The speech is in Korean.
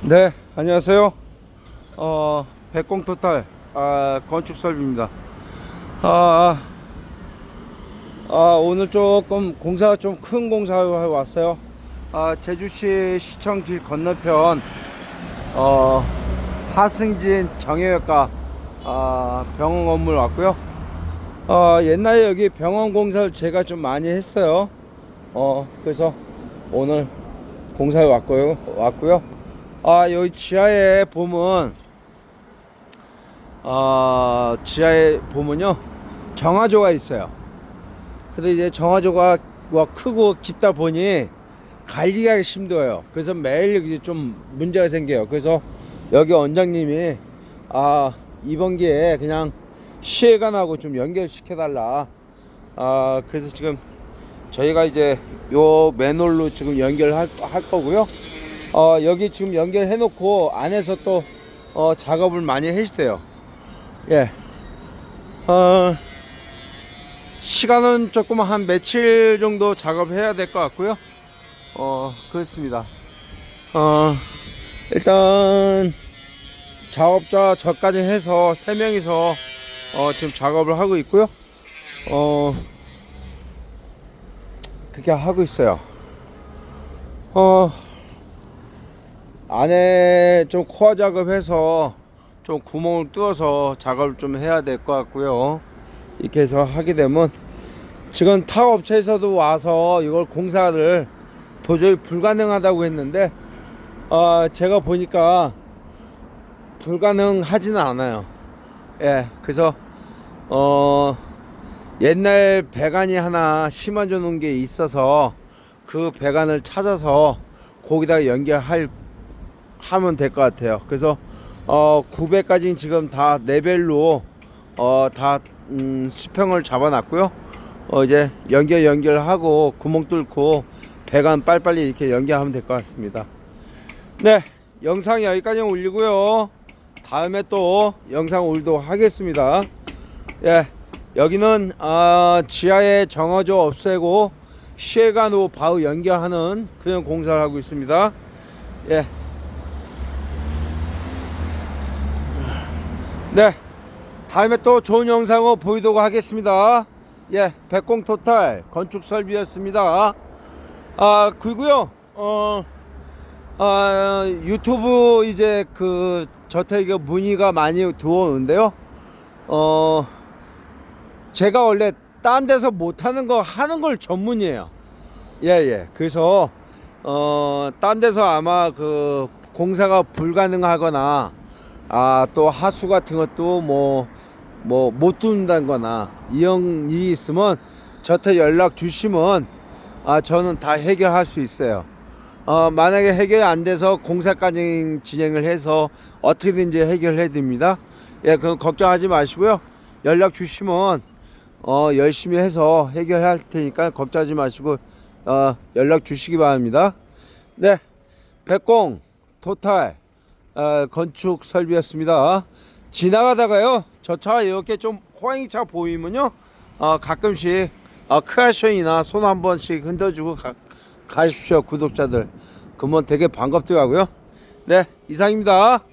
네, 안녕하세요. 어, 백공토탈 아, 건축설비입니다. 아, 아, 오늘 조금 공사가 좀큰 공사가 왔어요. 아, 제주시 시청길 건너편 어, 하승진 정형외과 아, 병원 건물 왔고요. 어, 옛날에 여기 병원 공사를 제가 좀 많이 했어요. 어, 그래서 오늘 공사에 왔고요. 왔고요. 아, 여기 지하에 보면 아, 지하에 보면요. 정화조가 있어요. 근데 이제 정화조가 뭐 크고 깊다 보니 관리가 힘들어요. 그래서 매일 이제 좀 문제가 생겨요. 그래서 여기 원장님이 아, 이번 기회에 그냥 시해관하고 좀 연결시켜 달라. 아, 그래서 지금 저희가 이제 요 맨홀로 지금 연결할 할 거고요. 어, 여기 지금 연결해 놓고 안에서 또 어, 작업을 많이 해주세요. 예. 어, 시간은 조금 한 며칠 정도 작업해야 될 것 같고요. 어, 그렇습니다. 어, 일단 작업자 저까지 해서 세 명이서 어, 지금 작업을 하고 있고요. 어, 그렇게 하고 있어요. 어, 안에 좀 코어 작업해서 좀 구멍을 뚫어서 작업을 좀 해야 될 것 같고요. 이렇게 해서 하게 되면 지금 타업 업체에서도 와서 이걸 공사를 도저히 불가능하다고 했는데 어, 제가 보니까 불가능하지는 않아요. 예, 그래서 어 옛날 배관이 하나 심어져 놓은 게 있어서 그 배관을 찾아서 거기다가 연결할 하면 될 것 같아요. 그래서 어 900까지는 지금 다 레벨로 어 다 음, 수평을 잡아놨고요. 어 이제 연결 연결하고 구멍 뚫고 배관 빨리빨리 이렇게 연결하면 될 것 같습니다. 네, 영상 여기까지 올리고요. 다음에 또 영상 올리도록 하겠습니다. 예, 여기는 아, 지하에 정어조 없애고 시해관으로 바로 연결하는 그런 공사를 하고 있습니다. 예. 네. 다음에 또 좋은 영상을 보이도록 하겠습니다. 예, 백공 토탈 건축 설비였습니다. 아, 그리고요, 어, 아, 유튜브 이제 그 저택에 문의가 많이 들어오는데요. 어, 제가 원래 딴 데서 못 하는 거 하는 걸 전문이에요. 예, 예. 그래서, 어, 딴 데서 아마 그 공사가 불가능하거나, 아, 또 하수 같은 것도 뭐, 뭐, 못 뚫는다는 거나, 이형 일이 있으면 저한테 연락 주시면, 아, 저는 다 해결할 수 있어요. 어, 만약에 해결이 안 돼서 공사까지 진행을 해서 어떻게든지 해결해 드립니다. 예, 그럼 걱정하지 마시고요. 연락 주시면, 어, 열심히 해서 해결할 테니까 걱정하지 마시고, 어, 연락 주시기 바랍니다. 네. 백공, 토탈, 어, 건축 설비였습니다. 지나가다가요, 저 차 이렇게 좀 호랑이 차 보이면요, 어, 가끔씩 어, 크라션이나 손 한 번씩 흔들어주고 가, 가십시오, 구독자들. 그러면 되게 반갑더라고요. 네, 이상입니다.